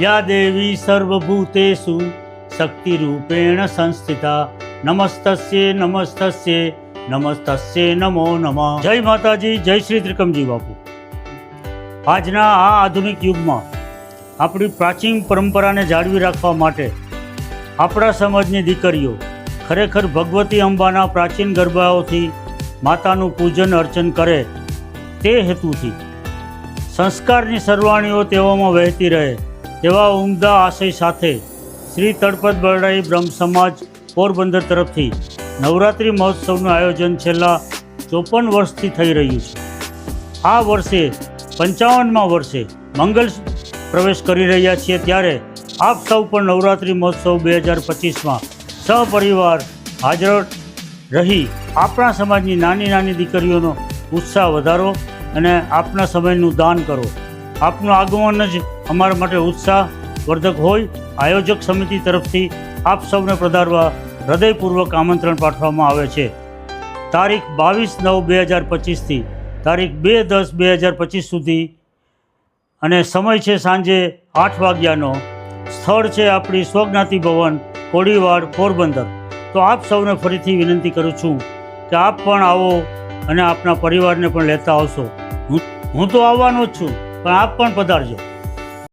યા દેવી સર્વભૂતેષુ શક્તિરૂપેણ સંસ્થિતા, નમસ્તસ્ય નમસ્તસ્ય નમસ્તસ્ય નમો નમઃ. જય માતાજી, જય શ્રી ત્રિકમજી બાપુ. આજના આ આધુનિક યુગમાં આપણી પ્રાચીન પરંપરાને જાળવી રાખવા માટે આપણા સમાજની દીકરીઓ ખરેખર ભગવતી અંબાના પ્રાચીન ગરબાઓથી માતાનું પૂજન અર્ચન કરે તે હેતુથી સંસ્કારની સરવાણીઓ તેઓમાં વહેતી રહે. તેવા ઉમદા આશય સાથે શ્રી તળપત બરડાઈ બ્રહ્મ સમાજ પોરબંદર તરફથી નવરાત્રિ મહોત્સવનું આયોજન છેલ્લા ચોપન વર્ષથી થઈ રહ્યું છે. આ વર્ષે પંચાવનમાં વર્ષે મંગલ પ્રવેશ કરી રહ્યા છીએ ત્યારે આપ સૌ પણ નવરાત્રિ મહોત્સવ બે હજાર પચીસમાં સહપરિવાર હાજર રહી આપણા સમાજની નાની નાની દીકરીઓનો ઉત્સાહ વધારો અને આપના સમયનું દાન કરો. આપનું આગમન જ અમારા માટે ઉત્સાહ વર્ધક હોય, આયોજક સમિતિ તરફથી આપ સૌને પધારવા હૃદયપૂર્વક આમંત્રણ પાઠવવામાં આવે છે. તારીખ બાવીસ નવ બે હજાર પચીસથી, તારીખ બે દસ બે હજાર પચીસ સુધી અને સમય છે સાંજે આઠ વાગ્યાનો. સ્થળ છે આપણી સ્વજ્ઞાતિ ભવન, કોડીવાડ, પોરબંદર. તો આપ સૌને ફરીથી વિનંતી કરું છું કે આપ પણ આવો અને આપના પરિવારને પણ લેતા આવશો. હું હું તો આવવાનો જ છું, પણ આપ પણ પધારજો.